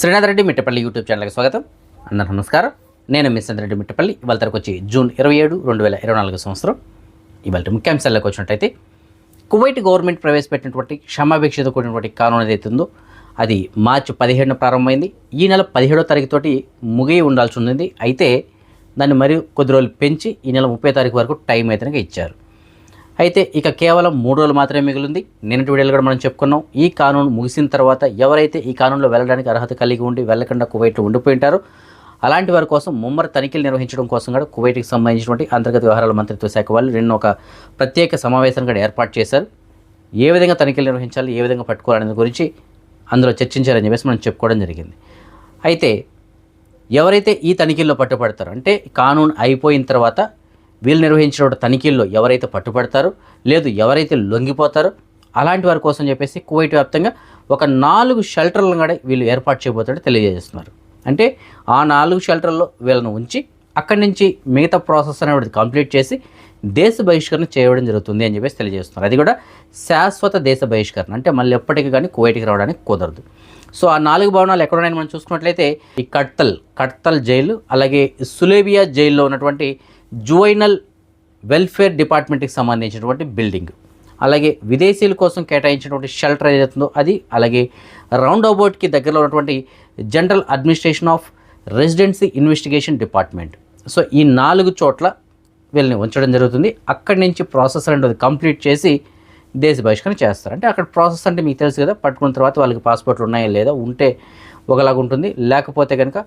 Srinath Reddy Mittapalli YouTube ఛానల్కి స్వాగతం. అందరూ నమస్కారం. నేను మిస్ రెడ్డి మిట్టపల్లి. ఇవాళ తరకు వచ్చి జూన్ ఇరవై ఏడు రెండు వేల ఇరవై నాలుగు సంవత్సరం. ఇవాళ ముఖ్యాంశాల్లోకి వచ్చినట్టయితే కువైట్ గవర్నమెంట్ ప్రవేశపెట్టినటువంటి క్షమాభిక్షత కూడినటువంటి కానూన్ ఏదైతుందో అది మార్చి పదిహేడున ప్రారంభమైంది. ఈ నెల పదిహేడో తారీఖుతోటి ముగియి ఉండాల్సి ఉంది అయితే దాన్ని మరియు కొద్ది రోజులు పెంచి ఈ నెల ముప్పై తారీఖు వరకు టైం అయితే ఇచ్చారు. అయితే ఇక కేవలం మూడు రోజులు మాత్రమే మిగిలింది. నిన్నటి వీడియోలు కూడా మనం చెప్పుకున్నాం. ఈ కానూను ముగిసిన తర్వాత ఎవరైతే ఈ కానూన్లో వెళ్ళడానికి అర్హత కలిగి ఉండి వెళ్ళకుండా కువైట్లో ఉండిపోయి ఉంటారో అలాంటి వారి కోసం ముమ్మర తనిఖీలు నిర్వహించడం కోసం కూడా కువైట్కి సంబంధించినటువంటి అంతర్గత వ్యవహారాల మంత్రిత్వ శాఖ వాళ్ళు నిన్న ఒక ప్రత్యేక సమావేశం కూడా ఏర్పాటు చేశారు. ఏ విధంగా తనిఖీలు నిర్వహించాలి ఏ విధంగా పట్టుకోవాలనే గురించి అందులో చర్చించారని చెప్పేసి మనం చెప్పుకోవడం జరిగింది. అయితే ఎవరైతే ఈ తనిఖీల్లో పట్టుబడతారో అంటే కానూన్ అయిపోయిన తర్వాత వీళ్ళు నిర్వహించిన తనిఖీల్లో ఎవరైతే పట్టుబడతారో లేదు ఎవరైతే లొంగిపోతారో అలాంటి వారి కోసం చెప్పేసి కువైట్ వ్యాప్తంగా ఒక నాలుగు షెల్టర్లను కూడా వీళ్ళు ఏర్పాటు చేయబోతారో తెలియజేస్తున్నారు. అంటే ఆ నాలుగు షెల్టర్లో వీళ్ళను ఉంచి అక్కడి నుంచి మిగతా ప్రాసెస్ అనేది కంప్లీట్ చేసి దేశ బహిష్కరణ చేయడం జరుగుతుంది అని చెప్పేసి తెలియజేస్తున్నారు. అది కూడా శాశ్వత దేశ బహిష్కరణ. అంటే మళ్ళీ ఎప్పటికీ కానీ కువైట్కి రావడానికి కుదరదు. సో ఆ నాలుగు భవనాలు ఎక్కడున్నాయని మనం చూసుకున్నట్లయితే ఈ కడ్తల్ కడ్తల్ జైలు అలాగే సులేబియా జైల్లో ఉన్నటువంటి జువైనల్ వెల్ఫేర్ డిపార్ట్మెంట్కి సంబంధించినటువంటి బిల్డింగ్. అలాగే విదేశీయుల కోసం కేటాయించినటువంటి షెల్టర్ ఏదైతుందో అది అలాగే రౌండ్ అబౌట్కి దగ్గరలో ఉన్నటువంటి general administration of residency investigation department. So ఈ నాలుగు చోట్ల వీళ్ళని ఉంచడం జరుగుతుంది. అక్కడి నుంచి ప్రాసెస్ అనేది కంప్లీట్ చేసి దేశ బహిష్కరణ చేస్తారు. అంటే అక్కడ ప్రాసెస్ అంటే మీకు తెలుసు కదా పట్టుకున్న తర్వాత వాళ్ళకి పాస్పోర్ట్లు ఉన్నాయా లేదా ఉంటే ఒకలాగా ఉంటుంది. లేకపోతే కనుక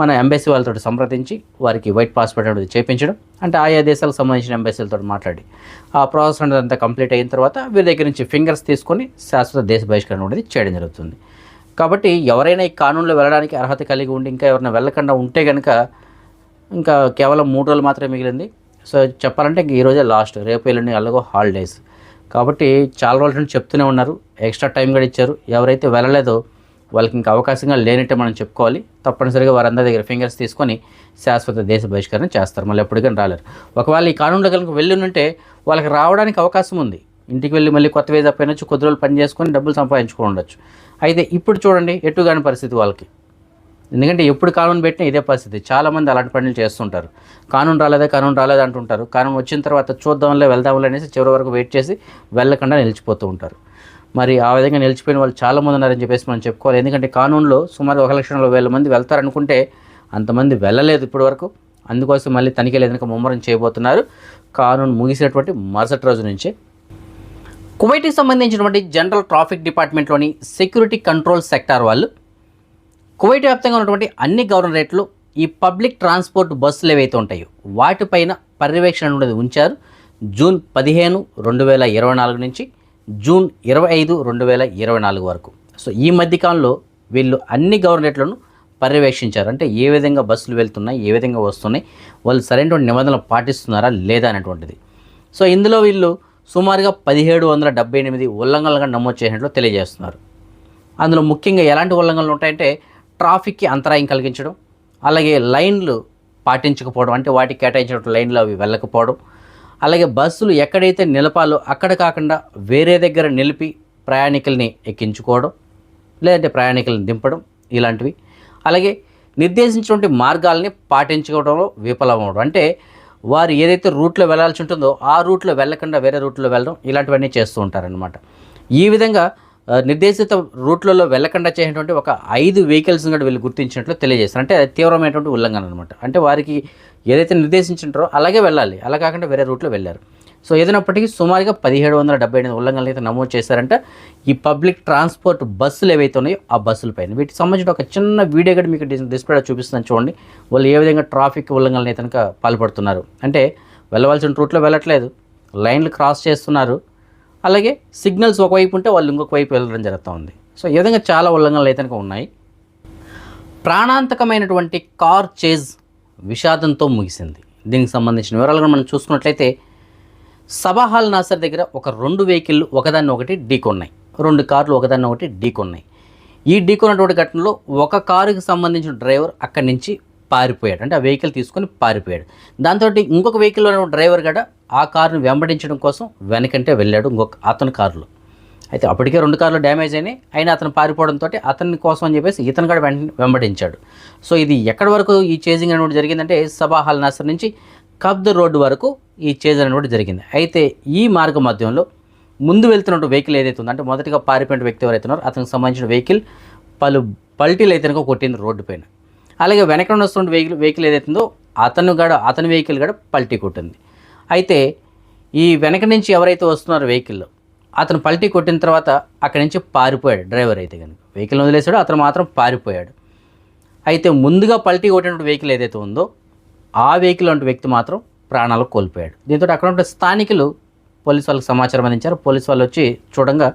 మన ఎంబసీ వాళ్ళతో సంప్రదించి వారికి వైట్ పాస్పోర్ట్ అనేది చేయించడం అంటే ఆయా దేశాలకు సంబంధించిన ఎంబసీలతో మాట్లాడి ఆ ప్రాసెస్ అనేది అంతా కంప్లీట్ అయిన తర్వాత వీరి దగ్గర నుంచి ఫింగర్స్ తీసుకొని శాశ్వత దేశ బహిష్కరణ అనేది చేయడం జరుగుతుంది. కాబట్టి ఎవరైనా ఈ కానూన్లో వెళ్ళడానికి అర్హత కలిగి ఉండి ఇంకా ఎవరైనా వెళ్ళకుండా ఉంటే కనుక ఇంకా కేవలం మూడు రోజులు మాత్రమే మిగిలింది. సో చెప్పాలంటే ఇంక ఈరోజే లాస్ట్ రేపు ఎల్లుండి అలాగో హాలిడేస్. కాబట్టి చాలా రోజుల నుంచి చెప్తూనే ఉన్నారు ఎక్స్ట్రా టైం కూడా ఇచ్చారు. ఎవరైతే వెళ్ళలేదో వాళ్ళకి ఇంకా అవకాశంగా లేనట్టే మనం చెప్పుకోవాలి. తప్పనిసరిగా వారందరి దగ్గర ఫింగర్స్ తీసుకొని శాశ్వత దేశ బహిష్కరణ చేస్తారు. మళ్ళీ ఎప్పటికైనా రాలేరు. ఒకవేళ ఈ కానూన్లో కనుక వెళ్ళి ఉంటే వాళ్ళకి రావడానికి అవకాశం ఉంది. ఇంటికి వెళ్ళి మళ్ళీ కొత్త వేజ్ పైన కొద్ది రోజులు పని చేసుకొని డబ్బులు సంపాదించుకొని ఉండొచ్చు. అయితే ఇప్పుడు చూడండి ఎటుగాని పరిస్థితి వాళ్ళకి. ఎందుకంటే ఎప్పుడు కానూన్ పెట్టినా ఇదే పరిస్థితి. చాలామంది అలాంటి పనులు చేస్తుంటారు. కానూన్ రాలేదా కానూన్ రాలేదు అంటుంటారు. కానూన్ వచ్చిన తర్వాత చూద్దాంలే వెళ్దాంలే అనేసి చివరి వరకు వెయిట్ చేసి వెళ్ళకుండా నిలిచిపోతూ ఉంటారు. మరి ఆ విధంగా నిలిచిపోయిన వాళ్ళు చాలామంది ఉన్నారని చెప్పేసి మనం చెప్పుకోవాలి. ఎందుకంటే కానూన్లో సుమారు ఒక లక్ష నలభై వేల మంది వెళ్తారనుకుంటే అంతమంది వెళ్ళలేదు ఇప్పటివరకు. అందుకోసం మళ్ళీ తనిఖీలు ఏదైనా ముమ్మరం చేయబోతున్నారు. కానూన్ ముగిసినటువంటి మరుసటి రోజు నుంచే. కువైట్కి సంబంధించినటువంటి జనరల్ ట్రాఫిక్ డిపార్ట్మెంట్లోని సెక్యూరిటీ కంట్రోల్ సెక్టార్ వాళ్ళు కువైట్ వ్యాప్తంగా ఉన్నటువంటి అన్ని గవర్నరేట్లు ఈ పబ్లిక్ ట్రాన్స్పోర్ట్ బస్సులు ఏవైతే ఉంటాయో వాటిపైన పర్యవేక్షణ అనేది ఉంచారు. జూన్ పదిహేను రెండు వేల ఇరవై నాలుగు నుంచి జూన్ ఇరవై ఐదు రెండు వేల ఇరవై నాలుగు వరకు. సో ఈ మధ్యకాలంలో వీళ్ళు అన్ని గవర్నరేట్లను పర్యవేక్షించారు. అంటే ఏ విధంగా బస్సులు వెళ్తున్నాయి ఏ విధంగా వస్తున్నాయి వాళ్ళు సరైనటువంటి నిబంధనలు పాటిస్తున్నారా లేదా అనేటువంటిది. సో ఇందులో వీళ్ళు సుమారుగా పదిహేడు వందల డెబ్బై ఎనిమిది ఉల్లంఘనలుగా నమోదు చేసినట్లు తెలియజేస్తున్నారు. అందులో ముఖ్యంగా ఎలాంటి ఉల్లంఘనలు ఉంటాయంటే ట్రాఫిక్కి అంతరాయం కలిగించడం అలాగే లైన్లు పాటించకపోవడం అంటే వాటికి కేటాయించిన లైన్లు అవి వెళ్ళకపోవడం అలాగే బస్సులు ఎక్కడైతే నిలపాలో అక్కడ కాకుండా వేరే దగ్గర నిలిపి ప్రయాణికుల్ని ఎక్కించుకోవడం లేదంటే ప్రయాణికులను దింపడం ఇలాంటివి. అలాగే నిర్దేశించినటువంటి మార్గాల్ని పాటించుకోవడంలో విఫలమవడం. అంటే వారు ఏదైతే రూట్లో వెళ్ళాల్సి ఉంటుందో ఆ రూట్లో వెళ్ళకుండా వేరే రూట్లో వెళ్ళడం ఇలాంటివన్నీ చేస్తూ ఉంటారనమాట ఈ విధంగా నిర్దేశిత రూట్లలో వెళ్ళకుండా చేసినటువంటి ఒక ఐదు వెహికల్స్ కూడా వీళ్ళు గుర్తించినట్లు తెలియజేస్తారు. అంటే అది తీవ్రమైనటువంటి ఉల్లంఘన అనమాట అంటే వారికి ఏదైతే నిర్దేశించుంటారో అలాగే వెళ్ళాలి. అలా కాకుండా వేరే రూట్లో వెళ్ళారు. సో ఏదైనప్పటికీ సుమారుగా పదిహేడు వందల డెబ్బై ఎనిమిది ఉల్లంఘనలు అయితే నమోదు చేశారంటే. ఈ పబ్లిక్ ట్రాన్స్పోర్ట్ బస్సులు ఏవైతే ఉన్నాయో ఆ బస్సుల పైన. వీటికి సంబంధించిన ఒక చిన్న వీడియో కూడా మీకు డిస్- డిస్ప్లేలో చూపిస్తున్నాను చూడండి. వాళ్ళు ఏ విధంగా ట్రాఫిక్ ఉల్లంఘనలు అయితే కనుక పాల్పడుతున్నారు. అంటే వెళ్ళవలసిన రూట్లో వెళ్ళట్లేదు. లైన్లు క్రాస్ చేస్తున్నారు. అలాగే సిగ్నల్స్ ఒకవైపు ఉంటే వాళ్ళు ఇంకొక వైపు వెళ్ళడం జరుగుతూ ఉంది. సో ఈ విధంగా చాలా ఉల్లంఘనలు అయితే కనుక ఉన్నాయి. ప్రాణాంతకమైనటువంటి కార్ చేజ్ విషాదంతో ముగిసింది. దీనికి సంబంధించిన వివరాలు కూడా మనం చూసుకున్నట్లయితే సబాహాల్ నాసర్ దగ్గర ఒక రెండు వెహికల్ ఒకదాన్ని ఒకటి ఢీకొన్నాయి రెండు కార్లు ఒకదాన్ని ఒకటి ఢీకొన్నాయి ఈ ఢీకొన్నటువంటి ఘటనలో ఒక కారుకి సంబంధించిన డ్రైవర్ అక్కడి నుంచి పారిపోయాడు. అంటే ఆ వెహికల్ తీసుకొని పారిపోయాడు. దాంతో ఇంకొక వెహికల్లో డ్రైవర్ కూడా ఆ కారును వెంబడించడం కోసం వెనకంటే వెళ్ళాడు. ఇంకొక అతని కారులో. అయితే అప్పటికే రెండు కార్లు డ్యామేజ్ అయినాయి. అయినా అతను పారిపోవడంతో అతని కోసం అని చెప్పేసి ఇతను కూడా వెంట వెంబడించాడు. సో ఇది ఎక్కడి వరకు ఈ చేజింగ్ అనేది జరిగిందంటే సబాహాల్ నసర్ నుంచి కబ్ద రోడ్డు వరకు ఈ చేజ్ అనేది జరిగింది. అయితే ఈ మార్గ మధ్యంలో ముందు వెళ్తున్నట్టు వెహికల్ ఏదైతే ఉందో అంటే మొదటిగా పారిపోయిన వ్యక్తి ఎవరైతే ఉన్నారో అతనికి సంబంధించిన వెహికల్ పలు పల్టీలు అయితే కొట్టింది రోడ్డు పైన. అలాగే వెనక వస్తున్న వెహికల్ వెహికల్ ఏదైతుందో అతను గడ అతని వెహికల్ కూడా పల్టీ కొట్టింది. అయితే ఈ వెనక నుంచి ఎవరైతే వస్తున్నారో వెహికల్లో అతను పల్టీ కొట్టిన తర్వాత అక్కడి నుంచి పారిపోయాడు డ్రైవర్ అయితే కనుక. వెహికల్ వదిలేశాడు అతను మాత్రం పారిపోయాడు. అయితే ముందుగా పల్టీ కొట్టినటువంటి వెహికల్ ఏదైతే ఉందో ఆ వెహికల్ వంటి వ్యక్తి మాత్రం ప్రాణాలు కోల్పోయాడు. దీంతో అక్కడ ఉన్న స్థానికులు పోలీసు వాళ్ళకి సమాచారం అందించారు. పోలీసు వాళ్ళు వచ్చి చూడంగా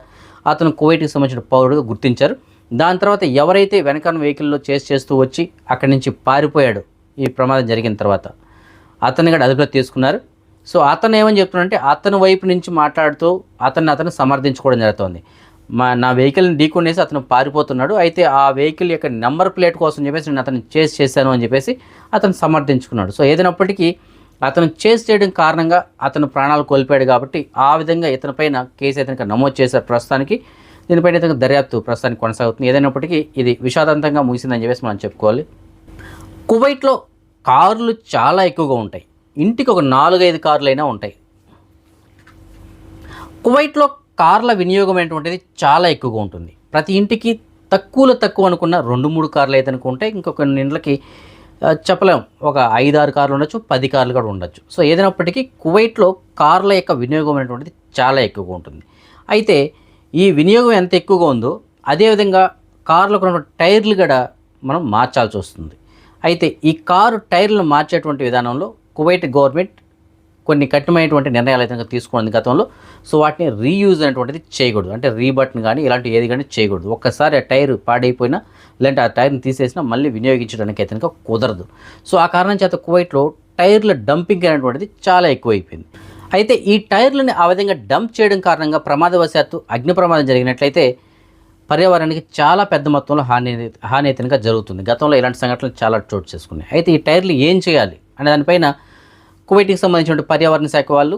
అతను కువైట్కి సంబంధించిన పౌరుడుగా గుర్తించారు. దాని తర్వాత ఎవరైతే వెనకాల వెహికల్లో చేసి చేస్తూ వచ్చి అక్కడి నుంచి పారిపోయాడు ఈ ప్రమాదం జరిగిన తర్వాత అతన్ని కూడా అదుపులో తీసుకున్నారు. సో అతను ఏమని చెప్తున్నాడంటే అతని వైపు నుంచి మాట్లాడుతూ అతన్ని అతను సమర్థించుకోవడం జరుగుతోంది. మా నా వెహికల్ని ఢీకొనేసి అతను పారిపోతున్నాడు. అయితే ఆ వెహికల్ యొక్క నెంబర్ ప్లేట్ కోసం చెప్పేసి నేను అతను చేసి చేశాను అని చెప్పేసి అతను సమర్థించుకున్నాడు. సో ఏదైనప్పటికీ అతను చేసి చేయడం కారణంగా అతను ప్రాణాలు కోల్పోయాడు కాబట్టి ఆ విధంగా ఇతని పైన కేసు ఇతనికి నమోదు చేశారు ప్రస్తుతానికి. దీనిపైన ఇతనికి దర్యాప్తు ప్రస్తుతానికి కొనసాగుతుంది. ఏదైనప్పటికీ ఇది విషాదంతంగా ముగిసిందని చెప్పేసి మనం చెప్పుకోవాలి. కువైట్లో కార్లు చాలా ఎక్కువగా ఉంటాయి. ఇంటికి ఒక నాలుగైదు కార్లు అయినా ఉంటాయి. కువైట్లో కార్ల వినియోగం అనేటువంటిది చాలా ఎక్కువగా ఉంటుంది. ప్రతి ఇంటికి తక్కువలో తక్కువ అనుకున్న రెండు మూడు కార్లు అయితే అనుకుంటే ఇంకొక ఇండ్లకి చెప్పలేం. ఒక ఐదు ఆరు కార్లు ఉండొచ్చు పది కార్లు కూడా ఉండొచ్చు. సో ఏదైనప్పటికీ కువైట్లో కార్ల యొక్క వినియోగం అనేటువంటిది చాలా ఎక్కువగా ఉంటుంది. అయితే ఈ వినియోగం ఎంత ఎక్కువగా ఉందో అదేవిధంగా కార్లకు ఉన్న టైర్లు కూడా మనం మార్చాల్సి వస్తుంది. అయితే ఈ కారు టైర్లను మార్చేటువంటి విధానంలో కువైట్ గవర్నమెంట్ కొన్ని కఠినమైనటువంటి నిర్ణయాలు అయితే తీసుకోండి గతంలో. సో వాటిని రీయూజ్ అనేటువంటిది చేయకూడదు. అంటే రీబటన్ కానీ ఇలాంటి ఏది కానీ చేయకూడదు. ఒక్కసారి ఆ టైర్ పాడైపోయినా లేదంటే ఆ టైర్ని తీసేసినా మళ్ళీ వినియోగించడానికి అయితే కనుక కుదరదు. సో ఆ కారణం చేత కువైట్లో టైర్ల డంపింగ్ అనేటువంటిది చాలా ఎక్కువైపోయింది. అయితే ఈ టైర్లని ఆ విధంగా డంప్ చేయడం కారణంగా ప్రమాదవశాత్తు అగ్ని ప్రమాదం జరిగినట్లయితే పర్యావరణానికి చాలా పెద్ద మొత్తంలో హాని హాని అయితే జరుగుతుంది. గతంలో ఇలాంటి సంఘటనలు చాలా చోటు చేసుకున్నాయి. అయితే ఈ టైర్లు ఏం చేయాలి? అనే దానిపైన కువైట్కి సంబంధించిన పర్యావరణ శాఖ వాళ్ళు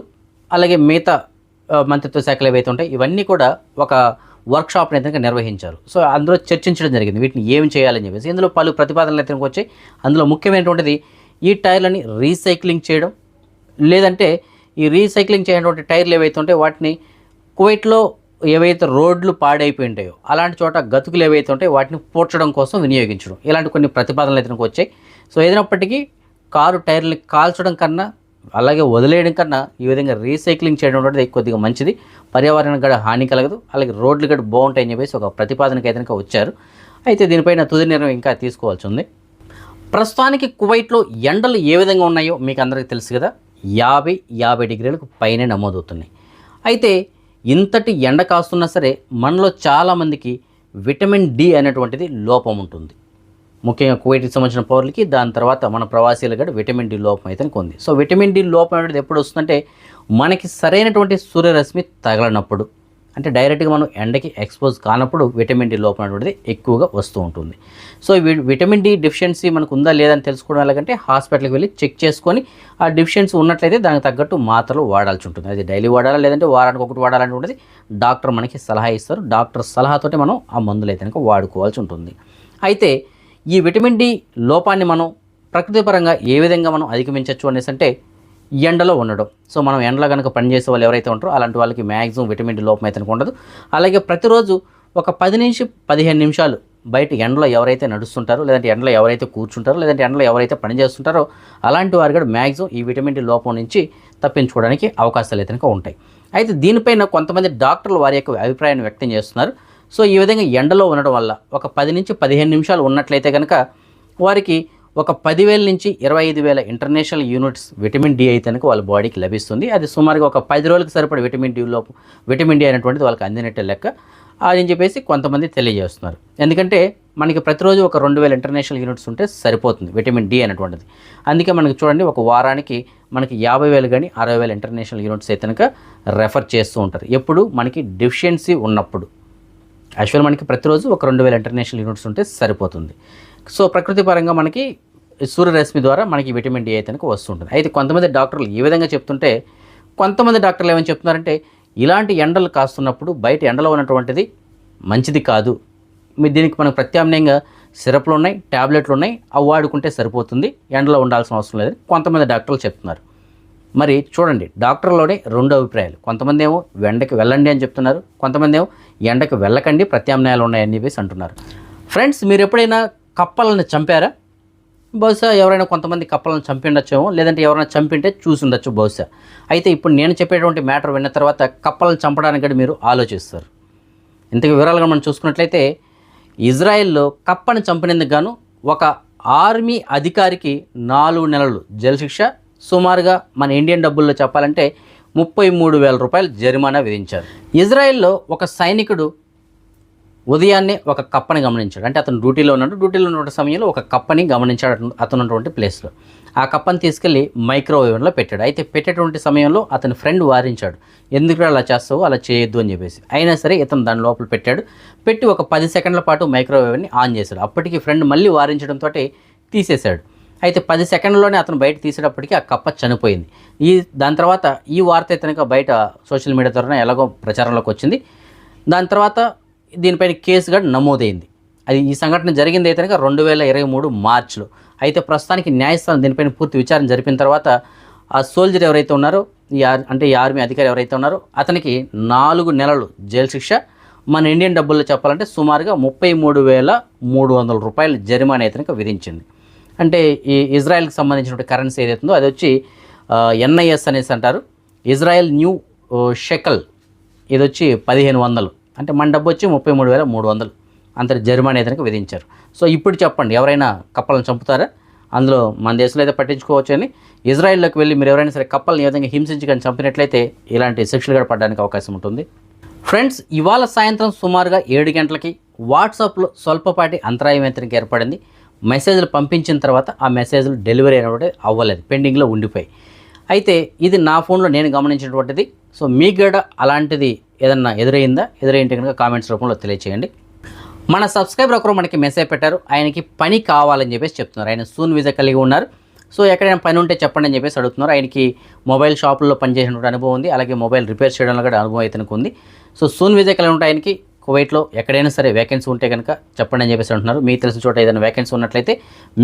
అలాగే మిగతా మంత్రిత్వ శాఖలు ఏవైతే ఉంటాయి ఇవన్నీ కూడా ఒక వర్క్షాప్ని అయితే నిర్వహించారు. సో అందులో చర్చించడం జరిగింది. వీటిని ఏమి చేయాలని చెప్పేసి. ఇందులో పలు ప్రతిపాదనలు అయితే వచ్చాయి. అందులో ముఖ్యమైనటువంటిది ఈ టైర్లని రీసైక్లింగ్ చేయడం లేదంటే ఈ రీసైక్లింగ్ చేయనటువంటి టైర్లు ఏవైతే ఉంటాయో వాటిని కువైట్లో ఏవైతే రోడ్లు పాడైపోయి ఉంటాయో అలాంటి చోట గతుకులు ఏవైతే ఉంటాయో వాటిని పూడ్చడం కోసం వినియోగించడం. ఇలాంటి కొన్ని ప్రతిపాదనలు అయితే వచ్చాయి. సో ఏదైనప్పటికీ కారు టైర్ని కాల్చడం కన్నా అలాగే వదిలేయడం కన్నా ఈ విధంగా రీసైక్లింగ్ చేయడం అనేది కొద్దిగా మంచిది. పర్యావరణం కూడా హాని కలగదు. అలాగే రోడ్లు కూడా బాగుంటాయని చెప్పేసి ఒక ప్రతిపాదనకి అయితే వచ్చారు. అయితే దీనిపైన తుది నిర్ణయం ఇంకా తీసుకోవాల్సి ఉంది. ప్రస్తుతానికి కువైట్లో ఎండలు ఏ విధంగా ఉన్నాయో మీకు అందరికీ తెలుసు కదా. యాభై యాభై డిగ్రీలకు పైనే నమోదవుతున్నాయి. అయితే ఇంతటి ఎండ కాస్తున్నా సరే మనలో చాలామందికి విటమిన్ డి అనేటువంటిది లోపం ఉంటుంది. ముఖ్యంగా కువైట్కి సంబంధించిన పౌరులకి దాని తర్వాత మన ప్రవాసీలు కూడా విటమిన్ డి లోపం అయితే ఉంది సో విటమిన్ డి లోపం అనేది ఎప్పుడు వస్తుందంటే మనకి సరైనటువంటి సూర్యరశ్మి తగలనప్పుడు అంటే డైరెక్ట్గా మనం ఎండకి ఎక్స్పోజ్ కానప్పుడు విటమిన్ డి లోపం అనేటువంటిది ఎక్కువగా వస్తూ ఉంటుంది. సో విటమిన్ డి డిఫిషియన్సీ మనకు ఉందా లేదా అని తెలుసుకోవడం ఎలాగంటే హాస్పిటల్కి వెళ్ళి చెక్ చేసుకొని ఆ డిఫిషియన్సీ ఉన్నట్లయితే దానికి తగ్గట్టు మాత్రలు వాడాల్సి ఉంటుంది. అది డైలీ వాడాలా లేదంటే వారానికి ఒకటి వాడాలనేటువంటిది డాక్టర్ మనకి సలహా ఇస్తారు. డాక్టర్ సలహాతోటి మనం ఆ మందులు అయితే కనుక వాడుకోవాల్సి ఉంటుంది. అయితే ఈ విటమిన్ డి లోపాన్ని మనం ప్రకృతి పరంగా ఏ విధంగా మనం అధిగమించవచ్చు అనేసి అంటే ఎండలో ఉండడం. సో మనం ఎండలో కనుక పనిచేసే వాళ్ళు ఎవరైతే ఉంటారో అలాంటి వాళ్ళకి మ్యాక్సిమం విటమిన్ డి లోపం అయితే ఉండదు. అలాగే ప్రతిరోజు ఒక పది నుంచి పదిహేను నిమిషాలు బయట ఎండలో ఎవరైతే నడుస్తుంటారో లేదంటే ఎండలో ఎవరైతే కూర్చుంటారో లేదంటే ఎండలో ఎవరైతే పనిచేస్తుంటారో అలాంటి వారు కూడా మ్యాక్సిమం ఈ విటమిన్ డి లోపం నుంచి తప్పించుకోవడానికి అవకాశాలు అయితే ఉంటాయి. అయితే దీనిపైన కొంతమంది డాక్టర్లు వారి యొక్క అభిప్రాయాన్ని వ్యక్తం చేస్తున్నారు. సో ఈ విధంగా ఎండలో ఉండడం వల్ల ఒక పది నుంచి పదిహేను నిమిషాలు ఉన్నట్లయితే కనుక వారికి ఒక పదివేల నుంచి ఇరవై ఐదు వేల ఇంటర్నేషనల్ యూనిట్స్ విటమిన్ డి అయితే కనుక వాళ్ళ బాడీకి లభిస్తుంది. అది సుమారుగా ఒక పది రోజులకు సరిపడే విటమిన్ డి లోపు విటమిన్ డి అనేటువంటిది వాళ్ళకి అందినట్టే లెక్క. అని చెప్పేసి కొంతమంది తెలియజేస్తున్నారు. ఎందుకంటే మనకి ప్రతిరోజు ఒక రెండు వేల ఇంటర్నేషనల్ యూనిట్స్ ఉంటే సరిపోతుంది విటమిన్ డి అనేటువంటిది. అందుకే మనకి చూడండి ఒక వారానికి మనకి యాభై వేలు కానీ అరవై వేల ఇంటర్నేషనల్ యూనిట్స్ అయితే కనుక రెఫర్ చేస్తూ ఉంటారు. ఎప్పుడు? మనకి డెఫిషియన్సీ ఉన్నప్పుడు. యాక్చువల్ మనకి ప్రతిరోజు ఒక రెండు వేల ఇంటర్నేషనల్ యూనిట్స్ ఉంటే సరిపోతుంది. సో ప్రకృతి పరంగా మనకి సూర్యరశ్మి ద్వారా మనకి విటమిన్ డి అయితే వస్తుంటుంది. అయితే కొంతమంది డాక్టర్లు ఈ విధంగా చెప్తుంటే కొంతమంది డాక్టర్లు ఏమని చెప్తున్నారంటే ఇలాంటి ఎండలు కాస్తున్నప్పుడు బయట ఎండలో ఉన్నటువంటిది మంచిది కాదు. మీ దీనికి మనకు ప్రత్యామ్నాయంగా సిరప్లు ఉన్నాయి ట్యాబ్లెట్లు ఉన్నాయి అవి వాడుకుంటే సరిపోతుంది. ఎండలో ఉండాల్సిన అవసరం లేదు కొంతమంది డాక్టర్లు చెప్తున్నారు. మరి చూడండి డాక్టర్లోనే రెండు అభిప్రాయాలు. కొంతమంది ఏమో ఎండకి వెళ్ళండి అని చెప్తున్నారు కొంతమంది ఏమో ఎండకి వెళ్ళకండి ప్రత్యామ్నాయాలు ఉన్నాయని చెప్పేసి అంటున్నారు. ఫ్రెండ్స్ మీరు ఎప్పుడైనా కప్పలను చంపారా? బహుశా ఎవరైనా కొంతమంది కప్పలను చంపి ఉండొచ్చేమో లేదంటే ఎవరైనా చంపింటే చూసి ఉండొచ్చు బహుశా. అయితే ఇప్పుడు నేను చెప్పేటువంటి మ్యాటర్ విన్న తర్వాత కప్పలను చంపడానికి కూడా మీరు ఆలోచిస్తారు. ఇంతకు వివరాలుగా మనం చూసుకున్నట్లయితే ఇజ్రాయెల్లో కప్పని చంపినందుకు గాను ఒక ఆర్మీ అధికారికి నాలుగు నెలలు జైలు శిక్ష సుమారుగా మన ఇండియన్ డబ్బుల్లో చెప్పాలంటే ముప్పై మూడు వేల రూపాయలు జరిమానా విధించారు. ఇజ్రాయెల్లో ఒక సైనికుడు ఉదయాన్నే ఒక కప్పని గమనించాడు. అంటే అతను డ్యూటీలో ఉన్నాడు డ్యూటీలో ఉన్న సమయంలో ఒక కప్పని గమనించాడు అతను- అతను ఉన్నటువంటి ప్లేస్లో. ఆ కప్పని తీసుకెళ్ళి మైక్రోవేవ్లో పెట్టాడు. అయితే పెట్టేటువంటి సమయంలో అతని ఫ్రెండ్ వారించాడు. ఎందుకు అలా చేస్తావు? అలా చేయొద్దు అని చెప్పేసి. అయినా సరే ఇతను దాని లోపల పెట్టాడు. పెట్టి ఒక పది సెకండ్ల పాటు మైక్రోవేవ్ని ఆన్ చేశాడు. అప్పటికి ఫ్రెండ్ మళ్ళీ వారించడంతో తీసేశాడు. అయితే పది సెకండ్లోనే అతను బయట తీసేటప్పటికి ఆ కప్ప చనిపోయింది. ఈ దాని తర్వాత ఈ వార్త ఇతనిక బయట సోషల్ మీడియా ద్వారా ఎలాగో ప్రచారంలోకి వచ్చింది. దాని తర్వాత దీనిపైన కేసు కూడా నమోదైంది. అది ఈ సంఘటన జరిగింది అయితే కనుక రెండు వేల ఇరవై మూడు మార్చిలో. అయితే ప్రస్తుతానికి న్యాయస్థానం దీనిపైన పూర్తి విచారణ జరిపిన తర్వాత ఆ సోల్జర్ ఎవరైతే ఉన్నారో ఈ ఆర్- అంటే ఈ ఆర్మీ అధికారి ఎవరైతే ఉన్నారో అతనికి నాలుగు నెలలు జైలు శిక్ష. మన ఇండియన్ డబ్బుల్లో చెప్పాలంటే సుమారుగా ముప్పై మూడు వేల మూడు వందల రూపాయల జరిమానా అయితే విధించింది. అంటే ఈ ఇజ్రాయెల్కి సంబంధించినటువంటి కరెన్సీ ఏదైతే ఉందో అది వచ్చి ఎన్ఐఎస్ అనేసి అంటారు. Israel new shekel. ఇది వచ్చి పదిహేను వందలు. అంటే మన డబ్బు వచ్చి ముప్పై మూడు వేల మూడు వందలు. అంత జరిమానా అయితే కనుక విధించారు. సో ఇప్పుడు చెప్పండి ఎవరైనా కప్పలను చంపుతారా? అందులో మన దేశంలో అయితే పట్టించుకోవచ్చు అని ఇజ్రాయెల్లోకి వెళ్ళి మీరు ఎవరైనా సరే కప్పల్ని ఏ విధంగా హింసించి కానీ చంపినట్లయితే ఇలాంటి శిక్షలు కూడా పడడానికి అవకాశం ఉంటుంది. ఫ్రెండ్స్ ఇవాళ సాయంత్రం సుమారుగా ఏడు గంటలకి వాట్సాప్లో స్వల్పపాటి అంతరాయం అయితే ఏర్పడింది. మెసేజ్లు పంపించిన తర్వాత ఆ మెసేజ్లు డెలివరీ అయినటువంటి అవ్వలేదు పెండింగ్లో ఉండిపోయి అయితే ఇది నా ఫోన్లో నేను గమనించినటువంటిది. సో మీకు కూడా అలాంటిది ఏదన్నా ఎదురైందా? ఎదురైంటే కనుక కామెంట్స్ రూపంలో తెలియచేయండి. మన సబ్స్క్రైబర్ ఒకరు మనకి మెసేజ్ పెట్టారు. ఆయనకి పని కావాలని చెప్పేసి చెప్తున్నారు. ఆయన సూన్ వీజా కలిగి ఉన్నారు. సో ఎక్కడైనా పని ఉంటే చెప్పండి అని చెప్పేసి అడుగుతున్నారు. ఆయనకి మొబైల్ షాపుల్లో పనిచేసినటువంటి అనుభవం ఉంది. అలాగే మొబైల్ రిపేర్ చేయడంలో కూడా అనుభవం అయితే ఉంది. సో సూన్ వీజా కలిగి ఉంటే ఆయనకి కువైట్లో ఎక్కడైనా సరే వేకెన్సీ ఉంటే కనుక చెప్పండి అని చెప్పేసి అంటున్నారు. మీకు తెలిసిన చోట ఏదైనా వేకెన్సీ ఉన్నట్లయితే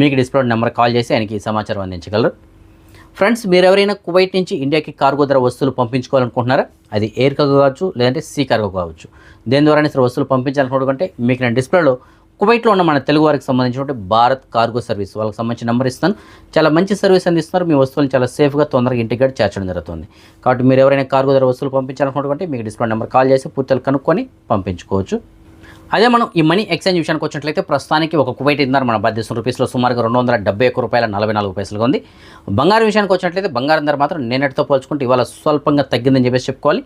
మీకు డిస్ప్లే నెంబర్ కాల్ చేసి ఆయనకి సమాచారం అందించగలరు. ఫ్రెండ్స్ మీరు ఎవరైనా కువైట్ నుంచి ఇండియాకి కార్గో ధర వస్తువులు పంపించుకోవాలనుకుంటున్నారా? అది ఎయిర్ కార్గో కావచ్చు లేదంటే సీ కార్గో కావచ్చు. దేని ద్వారా సరే వస్తువులు పంపించాలనుకుంటుంటే మీకు నేను డిస్ప్లేలో కువైట్లో ఉన్న మన తెలుగు వారికి సంబంధించినటువంటి భారత్ కార్గో సర్వీస్ వాళ్ళకి సంబంధించిన నెంబర్ ఇస్తాను. చాలా మంచి సర్వీస్ అందిస్తున్నారు. మీ వస్తువులను చాలా సేఫ్గా తొందరగా ఇంటికి చేర్చడం జరుగుతుంది. కాబట్టి మీరు ఎవరైనా కార్గో ధర వస్తువులు పంపించాలనుకుంటే మీకు డిస్ప్లే నెంబర్ కాల్ చేసి పూర్తిగా కనుక్కొని పంపించుకోవచ్చు. అదే మనం ఈ మనీ ఎక్స్చేంజ్ విషయానికి వచ్చినట్లయితే ప్రస్తుతానికి ఒక కువైట్ ఇందర్ మన భారతదేశం రూపీస్లో సుమారుగా రెండు వందల డెబ్బై ఒక్క రూపాయల నలభై నాలుగు పైసలుగా ఉంది. బంగారం విషయానికి వచ్చినట్లయితే బంగారం ధర మాత్రం నిన్నటితో పోల్చుకుంటే ఇవాళ స్వల్పంగా తగ్గిందని చెప్పేసి చెప్పుకోవాలి.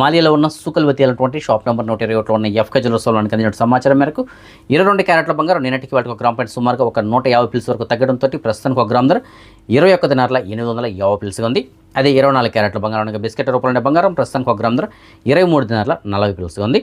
మాలియాలో ఉన్న సూకల్వతి అనేటువంటి షాప్ నెంబర్ నూట ఇరవై ఒకటిలో ఉన్న ఎఫ్ కజన్ అందిన సమాచారం మేరకు ఇరవై రెండు క్యారెట్ల బంగారం నిన్నటికి వాటికి ఒక గ్రామ్ పాయింట్ సుమారుగా ఒక నూట యాభై పిల్స్ వరకు తగ్గడంతో ప్రస్తుతానికి ఒక గ్రామ్ ధర ఇరవై ఒక్క దినార్ల ఎనిమిది వందల యాభై పిల్స్గా ఉంది. అదే ఇరవై నాలుగు క్యారెట్ల బంగారం బిస్కెట్ రూపంలో ఉండే బంగారం ప్రస్తుతానికి ఒక గ్రామ్ ధర ఇరవై మూడు దినార్ల నలభై పిల్స్గా ఉంది.